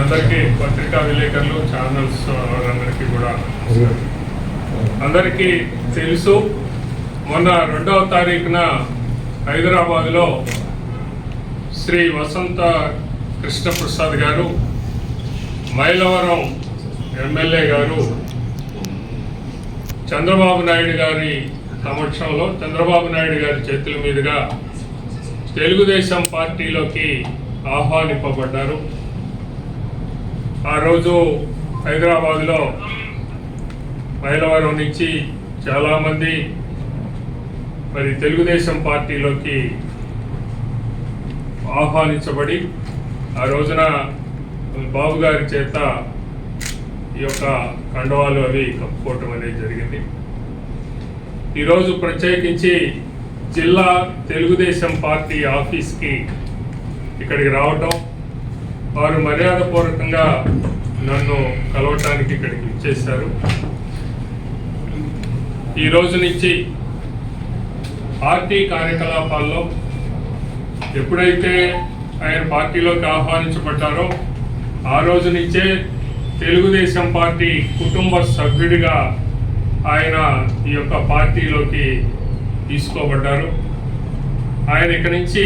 అందరికీ పత్రికా విలేకరులు ఛానల్స్ వారందరికీ కూడా అందరికీ తెలుసు మొన్న రెండవ తారీఖున హైదరాబాద్లో శ్రీ వసంత కృష్ణప్రసాద్ గారు మైలవరం ఎమ్మెల్యే గారు చంద్రబాబు నాయుడు గారి సమక్షంలో చంద్రబాబు నాయుడు గారి చేతుల మీదుగా తెలుగుదేశం పార్టీలోకి ఆహ్వానింపబడ్డారు. ఆ రోజు హైదరాబాద్లో మైలవరం నుంచి చాలామంది మరి తెలుగుదేశం పార్టీలోకి ఆహ్వానించబడి ఆ రోజున బాబు గారి చేత ఈ యొక్క కండవాలు అవి కప్పుకోవటం అనేది జరిగింది. ఈరోజు ప్రత్యేకించి జిల్లా తెలుగుదేశం పార్టీ ఆఫీస్కి ఇక్కడికి రావటం వారు మర్యాదపూర్వకంగా నన్ను కలవటానికి ఇక్కడికి ఇచ్చేశారు. ఈ రోజు నుంచి పార్టీ కార్యకలాపాల్లో ఎప్పుడైతే ఆయన పార్టీలోకి ఆహ్వానించబడ్డారో ఆ రోజు నుంచే తెలుగుదేశం పార్టీ కుటుంబ సభ్యుడిగా ఆయన ఈ యొక్క పార్టీలోకి తీసుకోబడ్డారు. ఆయన ఇక్కడి నుంచి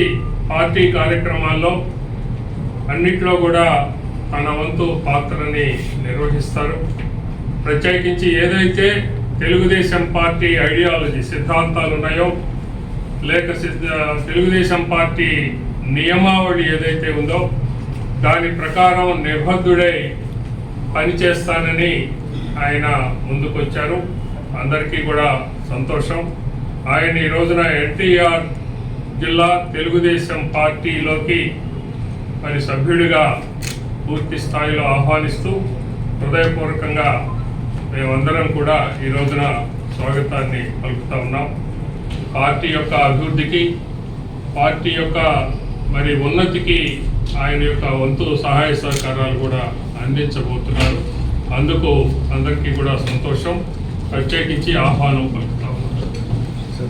పార్టీ కార్యక్రమాల్లో అన్నిట్లో కూడా తన వంతు పాత్రని నిర్వహిస్తారు ప్రత్యేకించి ఏదైతే తెలుగుదేశం పార్టీ ఐడియాలజీ సిద్ధాంతాలు ఉన్నాయో లేక సిద్ధ- తెలుగుదేశం పార్టీ నియమావళి ఏదైతే ఉందో దాని ప్రకారం నిబద్ధుడై పనిచేస్తానని ఆయన ముందుకొచ్చారు. అందరికీ కూడా సంతోషం. ఆయన ఈ రోజున ఎన్టీఆర్ జిల్లా తెలుగుదేశం పార్టీలోకి మరి సభ్యుడిగా పూర్తి స్థాయిలో ఆహ్వానిస్తూ హృదయపూర్వకంగా మేమందరం కూడా ఈ రోజున స్వాగతాన్ని పలుకుతా ఉన్నాం. పార్టీ యొక్క అభివృద్ధికి పార్టీ యొక్క మరి ఉన్నతికి ఆయన యొక్క వంతు సహాయ సహకారాలు కూడా అందించబోతున్నారు. అందుకు అందరికీ కూడా సంతోషం. ప్రత్యేకించి ఆహ్వానం పలుకుతాం